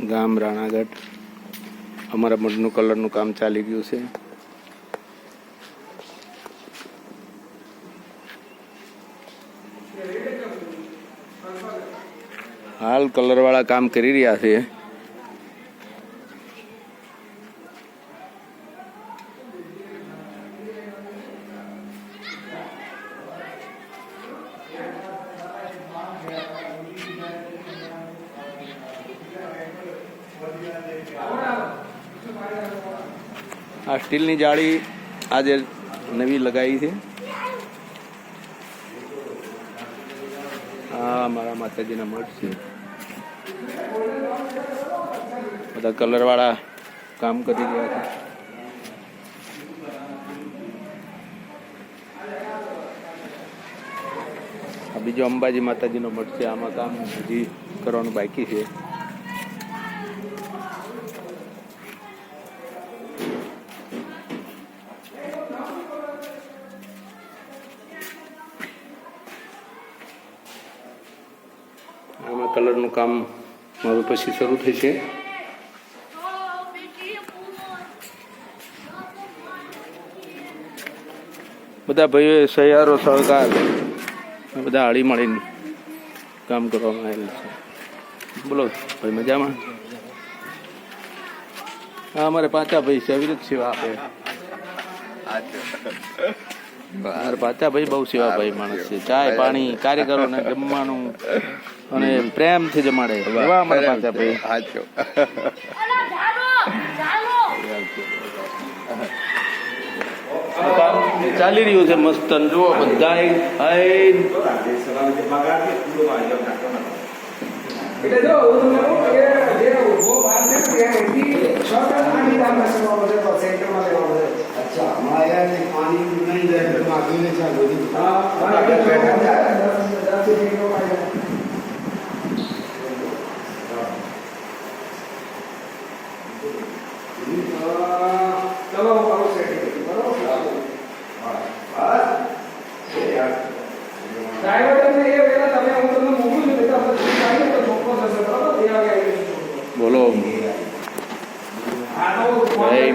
ગામ રાણાગઢ. અમારા મઢનું કલરનું કામ ચાલી ગયું છે. હાલ કલરવાળા કામ કરી રહ્યા છે. આ સ્ટીલની જાળી આજે નવી લગાવી છે. આ મારા માતાજીના મઠ છે. બધા કલરવાળા કામ કરી રહ્યા છે. બીજો અંબાજી માતાજીનો મઠ છે. આમાં કામ હજી કરવાનું બાકી છે. આમાં કલરનું કામ હવે પછી શરૂ થશે બધા ભાઈઓ સહિયારો સહકાર. બધા હળી મળીને કામ કરવામાં આવેલ છે. બોલો, ભાઈ મજામાં? હા, અમારે પાછા ભાઈ છે, અવિરત સેવા આપે. પાછા ભાઈ બહુ સેવા ભાઈ માણસ છે. ચાય, પાણી કારીગરોને જમવાનું અને પ્રેમથી જમાડે. એવા અમારા પાછા ભાઈ. સાચો ચાલી રહ્યું છે મસ્ત. જુઓ બધા એટલે જો ચલો તમને એ પહેલા તમે હું તમને મોકલું છું આવી તો ચોખ્ખો થશે બરાબર? તે આવે બોલો. આનો ભાઈ.